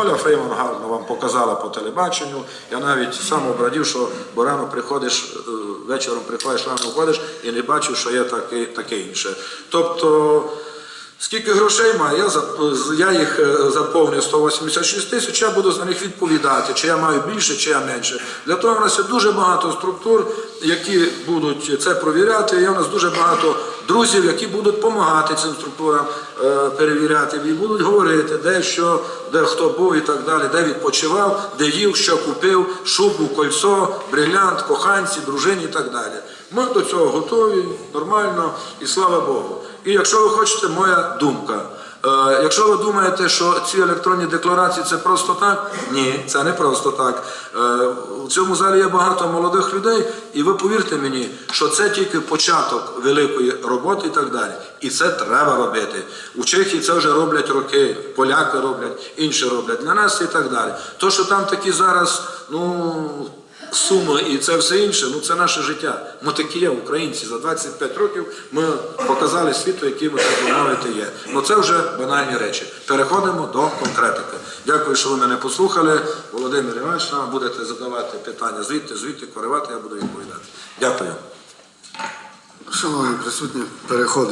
Оля Фрейман гарно вам показала по телебаченню. Я навіть сам обрадів, що бо рано приходиш, е, вечором приходиш, рано входиш і не бачив, що є таке, таке інше. Тобто, скільки грошей маю, я, я їх е, заповнив 186 тисяч, я буду за них відповідати, чи я маю більше, чи я менше. Для того в нас є дуже багато структур, які будуть це провіряти. Є у нас дуже багато друзів, які будуть допомагати цим структурам е, перевіряти і будуть говорити, де що, де хто був і так далі, де відпочивав, де їв, що купив, шубу, кольцо, брилянт, коханці, дружині і так далі. Ми до цього готові, нормально і слава Богу. І якщо ви хочете, моя думка. Е, Якщо ви думаєте, що ці електронні декларації це просто так, ні, це не просто так. Е, У цьому залі є багато молодих людей, і ви повірте мені, що це тільки початок великої роботи і так далі. І це треба робити. У Чехії це вже роблять роки, поляки роблять, інші роблять для нас і так далі. То, що там такі зараз, ну. Суми і це все інше, ну це наше життя. Ми такі є, українці. За 25 років ми показали світу, які ми так би мовити є. Ну це вже банальні речі. Переходимо до конкретики. Дякую, що ви мене послухали. Володимир Іванович, нам будете задавати питання звідти, звідти, коривати, я буду відповідати. Дякую. Шановні присутні, переходимо.